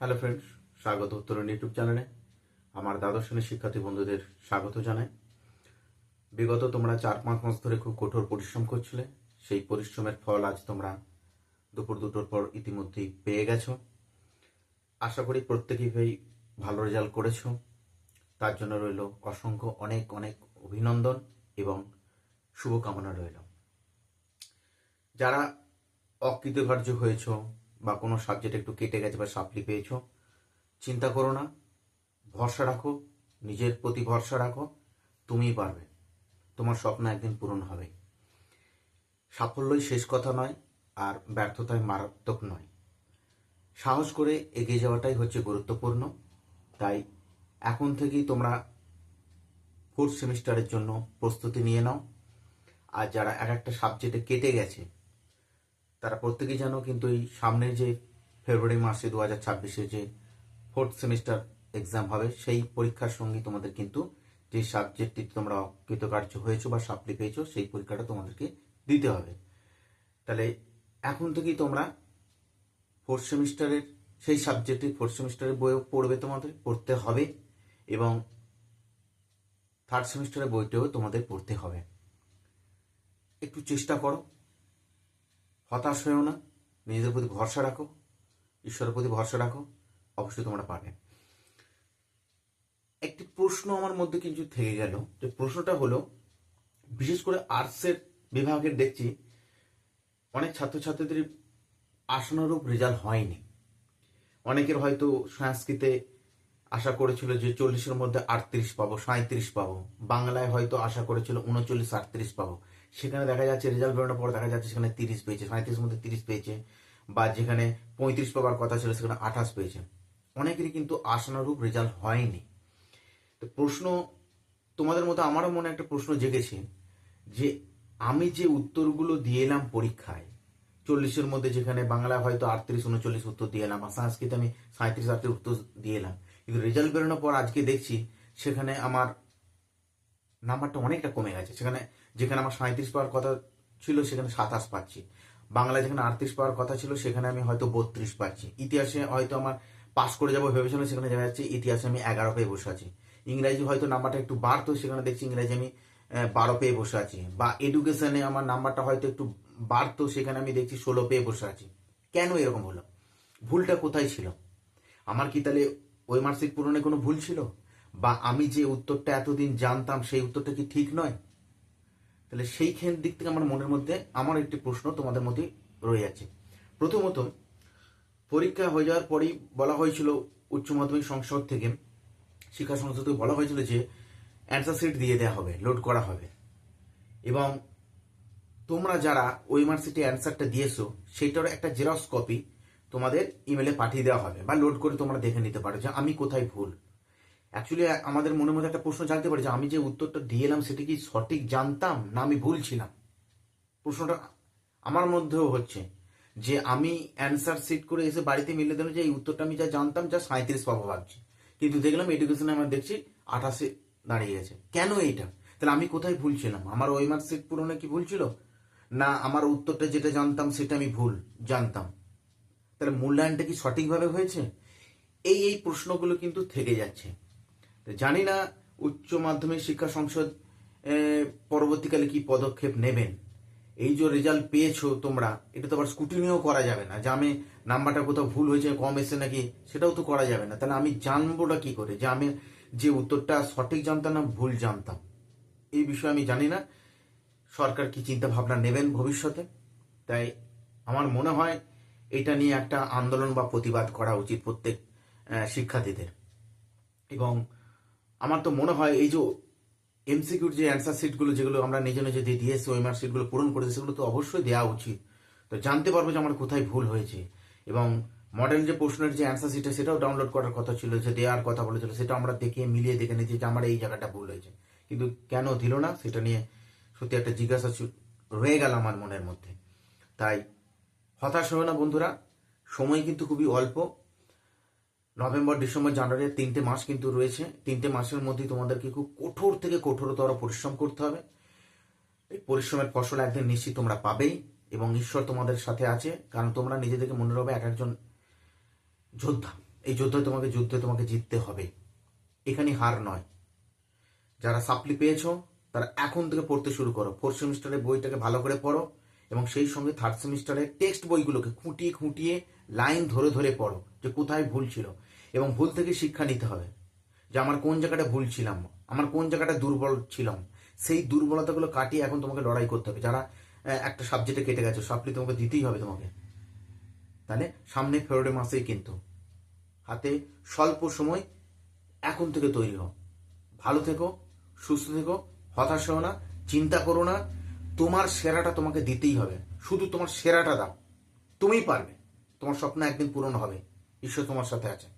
Hello friends স্বাগত তরুণ YouTube চ্যানেলে। আমার দ্বাদশ শ্রেণির শিক্ষার্থী বন্ধুদের স্বাগত জানাই। বিগত তোমরা চার পাঁচ মাস ধরে খুব কঠোর পরিশ্রম করছিলে। সেই পরিশ্রমের ফল আজ তোমরা দুপুর দুটোর পর ইতিমধ্যেই পেয়ে গেছো। আশা করি প্রত্যেকেই ভাই ভালো রেজাল্ট করেছ। তার জন্য রইল অসংখ্য অনেক অনেক অভিনন্দন এবং শুভকামনা রইল। যারা অকৃতকার্য হয়েছো বা কোনো সাবজেক্ট একটু কেটে গেছে বা সাপ্লি পেয়েছ, চিন্তা করো না। ভরসা রাখো, নিজের প্রতি ভরসা রাখো, তুমিই পারবে। তোমার স্বপ্ন একদিন পূরণ হবে। সাফল্যই শেষ কথা নয়, আর ব্যর্থতায় মারাত্মক নয়। সাহস করে এগিয়ে যাওয়াটাই হচ্ছে গুরুত্বপূর্ণ। তাই এখন থেকেই তোমরা ফোর্থ সেমিস্টারের জন্য প্রস্তুতি নিয়ে নাও। আর যারা এক একটা সাবজেক্টে কেটে গেছে তারা প্রত্যেকেই জানো কিন্তু এই সামনের যে ফেব্রুয়ারি মাসে দু হাজার ছাব্বিশে যে ফোর্থ সেমিস্টার এক্সাম হবে, সেই পরীক্ষার সঙ্গে তোমাদের কিন্তু যে সাবজেক্টটি তোমরা কৃতকার্য হয়েছো বা সাপ্লি পেয়েছ, সেই পরীক্ষাটা তোমাদেরকে দিতে হবে। তাহলে এখন থেকেই তোমরা ফোর্থ সেমিস্টারের সেই সাবজেক্টে ফোর্থ সেমিস্টারের বইও পড়বে তোমাদের, পড়তে হবে এবং থার্ড সেমিস্টারের বইটাও তোমাদের পড়তে হবে। একটু চেষ্টা করো। হতাশ হয়েও না। নিজেদের প্রতি ভরসা রাখো। ঈশ্বরের প্রতি ভরসা রাখো। অবশ্যই তোমরা পারবে একটি প্রশ্ন আমার মধ্যে কিছু থেকে গেল। যে প্রশ্নটা হলো, বিশেষ করে আর্টসের বিভাগের দেখছি, অনেক ছাত্রছাত্রীদের আশানুরূপ রেজাল্ট হয়নি। অনেকের হয়তো সংস্কৃতে আশা করেছিল যে চল্লিশের মধ্যে আটত্রিশ পাবো সাঁত্রিশ পাবো। বাংলায় হয়তো আশা করেছিল উনচল্লিশ, আটত্রিশ পাবো। সেখানে দেখা যাচ্ছে রেজাল্ট বেরোনোর পর দেখা যাচ্ছে সেখানে তিরিশ পেয়েছে সাঁত্রিশের মধ্যে তিরিশ পেয়েছে, বা যেখানে পঁয়ত্রিশ পাবার কথা ছিল সেখানে আঠাশ পেয়েছে। অনেকেরই কিন্তু আশানুরূপ রেজাল্ট হয়নি। তো প্রশ্ন তোমাদের মতো আমারও মনে একটা প্রশ্ন জেগেছে, যে আমি যে উত্তরগুলো দিয়ে এলাম পরীক্ষায়, চল্লিশের মধ্যে যেখানে বাংলা হয়তো আটত্রিশ, উনচল্লিশ উত্তর দিয়ে এলাম, আর সংস্কৃত আমি সাঁত্রিশ আটত্রিশ উত্তর দিয়ে এলাম। কিন্তু রেজাল্ট বেরোনোর পর আজকে দেখছি, সেখানে আমার নাম্বারটা অনেকটা কমে গেছে। সেখানে যেখানে আমার সাঁত্রিশ পাওয়ার কথা ছিল, সেখানে সাতাশ পাচ্ছি। বাংলা যেখানে আটত্রিশ পাওয়ার কথা ছিল, সেখানে আমি হয়তো বত্রিশ পাচ্ছি। ইতিহাসে হয়তো আমার পাস করে যাব ভেবেছিলাম, সেখানে দেখা যাচ্ছে ইতিহাসে আমি এগারো পেয়ে বসে আছি। ইংরাজি হয়তো নাম্বারটা একটু বাড়তো, সেখানে দেখছি ইংরাজি আমি বারো পেয়ে বসে আছি। বা এডুকেশনে আমার নাম্বারটা হয়তো একটু বাড়তো, সেখানে আমি দেখছি ষোলো পেয়ে বসে আছি। কেন এরকম হলো? ভুলটা কোথায় ছিল? আমার কি তাহলে ওই মার্কশিট পূরণে কোনো ভুল ছিল? বা আমি যে উত্তরটা এতদিন জানতাম, সেই উত্তরটা কি ঠিক নয়? তাহলে সেইখান দিক থেকে আমার মনের মধ্যে আমার একটি প্রশ্ন তোমাদের মধ্যে রয়ে আছে প্রথমত, পরীক্ষা হয়ে যাওয়ার পরেই বলা হয়েছিল উচ্চ মাধ্যমিক সংসদ থেকে, শিক্ষা সংসদ থেকে বলা হয়েছিল যে অ্যান্সার শিট দিয়ে দেওয়া হবে লোড করা হবে। এবং তোমরা যারা ওই মার্কশিটে অ্যান্সারটা দিয়েছ সেটার একটা জেরক্স কপি তোমাদের ইমেলে পাঠিয়ে দেওয়া হবে বা লোড করে তোমরা দেখে নিতে পারো যে আমি কোথায় ভুল। অ্যাকচুয়ালি আমাদের মনের মধ্যে একটা প্রশ্ন জানতে পারি যে আমি যে উত্তরটা দিয়ে এলাম সেটা কি সঠিক জানতাম না আমি ভুল ছিলাম? প্রশ্নটা আমার মধ্যেও হচ্ছে যে আমি অ্যান্সার সিট করে এসে বাড়িতে মিলে দিলাম যে এই উত্তরটা আমি যা জানতাম, যা সাঁত্রিশ পাবো ভাবছি। কিন্তু দেখলাম এডুকেশনে আমার দেখছি আঠাশে দাঁড়িয়ে গেছে। কেন এইটা? তাহলে আমি কোথায় ভুল ছিলাম? আমার ওই মার্কশিট পূরণে কি ভুল ছিল? না আমার উত্তরটা যেটা জানতাম সেটা আমি ভুল জানতাম? তাহলে মূল্যায়নটা কি সঠিকভাবে হয়েছে? এই এই প্রশ্নগুলো কিন্তু থেকে যাচ্ছে। জানি না উচ্চ মাধ্যমিক শিক্ষা সংসদ পরবর্তীকালে কি পদক্ষেপ নেবেন? এই যে রেজাল্ট পেয়েছ তোমরা, এটা তো আবার স্কুটিনিও করা যাবে না। যে আমি নাম্বারটা কোথাও ভুল হয়েছে, কম এসে নাকি, সেটাও তো করা যাবে না। তাহলে আমি জানবোটা কি করে? যে আমি যে উত্তরটা সঠিক জানতাম না, ভুল জানতাম। এই বিষয়ে আমি জানি না। সরকার কি চিন্তা ভাবনা নেবেন ভবিষ্যতে? তাই আমার মনে হয় এটা নিয়ে একটা আন্দোলন বা প্রতিবাদ করা উচিত প্রত্যেক শিক্ষার্থীদের। এবং আমার তো মনে হয় এই যে এমসিকিউর যে অ্যান্সার সিটগুলো যেগুলো আমরা নিজে নিজে দিয়ে দিয়েছি ওই মার্ক শিটগুলো পূরণ করেছি, সেগুলো তো অবশ্যই দেওয়া উচিত। তো জানতে পারব যে আমার কোথায় ভুল হয়েছে। এবং মডেল যে প্রশ্নের যে অ্যান্সার শিটটা সেটাও ডাউনলোড করার কথা ছিল, যে দেওয়ার কথা বলেছিল, সেটা আমরা দেখে মিলিয়ে দেখে নিয়েছি যে আমার এই জায়গাটা ভুল হয়েছে। কিন্তু কেন দিল না, সেটা নিয়ে সত্যি একটা জিজ্ঞাসা রয়ে গেল আমার মনের মধ্যে। তাই হতাশ হয়ে না বন্ধুরা, সময় কিন্তু খুবই অল্প। নভেম্বর, ডিসেম্বর, জানুয়ারি তিনটে মাস কিন্তু রয়েছে। তিনটে মাসের মধ্যে তোমাদেরকে খুব কঠোর থেকে কঠোরতর পরিশ্রম করতে হবে। এই পরিশ্রমের ফসল একদিন নিশ্চিত তোমরা পাবেই এবং ঈশ্বর তোমাদের সাথে আছে, কারণ তোমরা নিজেদেরকে মনে রাখবে এক একজন যোদ্ধা। এই যুদ্ধে তোমাকে যুদ্ধে তোমাকে জিততে হবে। এখানে হার নয়। যারা সাপ্লি পেয়েছ, তারা এখন থেকে পড়তে শুরু করো। ফোর্থ সেমিস্টারের বইটাকে ভালো করে পড়ো এবং সেই সঙ্গে থার্ড সেমিস্টারের টেক্সট বইগুলোকে খুঁটিয়ে খুঁটিয়ে লাইন ধরে ধরে পড়ো যে কোথায় ভুল ছিল। এবং ভুল থেকে শিক্ষা নিতে হবে। যে আমার কোন জায়গাটা ভুল ছিলাম, আমার কোন জায়গাটা দুর্বল ছিলাম, সেই দুর্বলতাগুলো কাটিয়ে এখন তোমাকে লড়াই করতে হবে। যারা একটা সাবজেক্টে কেটে গেছে সাপ্লি তোমাকে দিতেই হবে তোমাকে? তাহলে সামনে ফেব্রুয়ারি মাসেই কিন্তু হাতে স্বল্প সময় এখন থেকে তৈরি হও। ভালো থেকো, সুস্থ থেকো, হতাশ হও না, চিন্তা করো না, তোমার সেরাটা তোমাকে দিতেই হবে। শুধু তোমার সেরাটা দাও। তুমিই পারবে। তোমার স্বপ্ন একদিন পূরণ হবে। ঈশ্বর তোমার সাথে আছে।